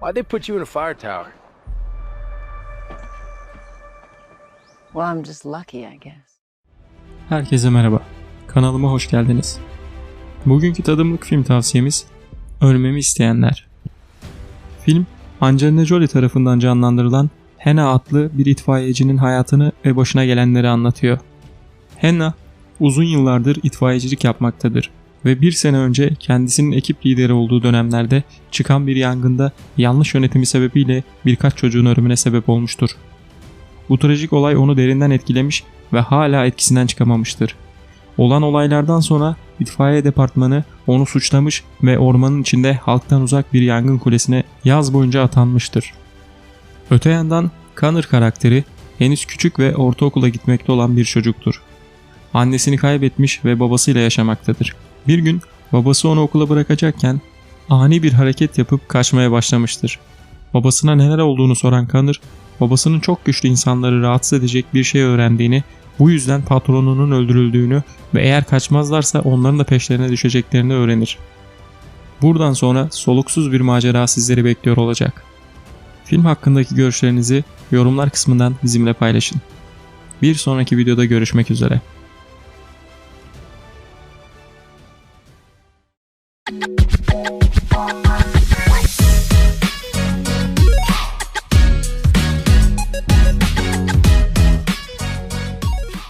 Why'd they put you in a fire tower? Well, I'm just lucky, I guess. Herkese merhaba. Kanalıma hoş geldiniz. Bugünkü tadımlık film tavsiyemiz Ölmemi İsteyenler. Film Angelina Jolie tarafından canlandırılan Hannah adlı bir itfaiyecinin hayatını ve başına gelenleri anlatıyor. Hannah uzun yıllardır itfaiyecilik yapmaktadır ve bir sene önce kendisinin ekip lideri olduğu dönemlerde çıkan bir yangında yanlış yönetimi sebebiyle birkaç çocuğun ölümüne sebep olmuştur. Bu trajik olay onu derinden etkilemiş ve hala etkisinden çıkamamıştır. Olan olaylardan sonra itfaiye departmanı onu suçlamış ve ormanın içinde halktan uzak bir yangın kulesine yaz boyunca atanmıştır. Öte yandan Connor karakteri henüz küçük ve ortaokula gitmekte olan bir çocuktur. Annesini kaybetmiş ve babasıyla yaşamaktadır. Bir gün babası onu okula bırakacakken ani bir hareket yapıp kaçmaya başlamıştır. Babasına neler olduğunu soran Connor, babasının çok güçlü insanları rahatsız edecek bir şey öğrendiğini, bu yüzden patronunun öldürüldüğünü ve eğer kaçmazlarsa onların da peşlerine düşeceklerini öğrenir. Buradan sonra soluksuz bir macera sizleri bekliyor olacak. Film hakkındaki görüşlerinizi yorumlar kısmından bizimle paylaşın. Bir sonraki videoda görüşmek üzere. Oh my God.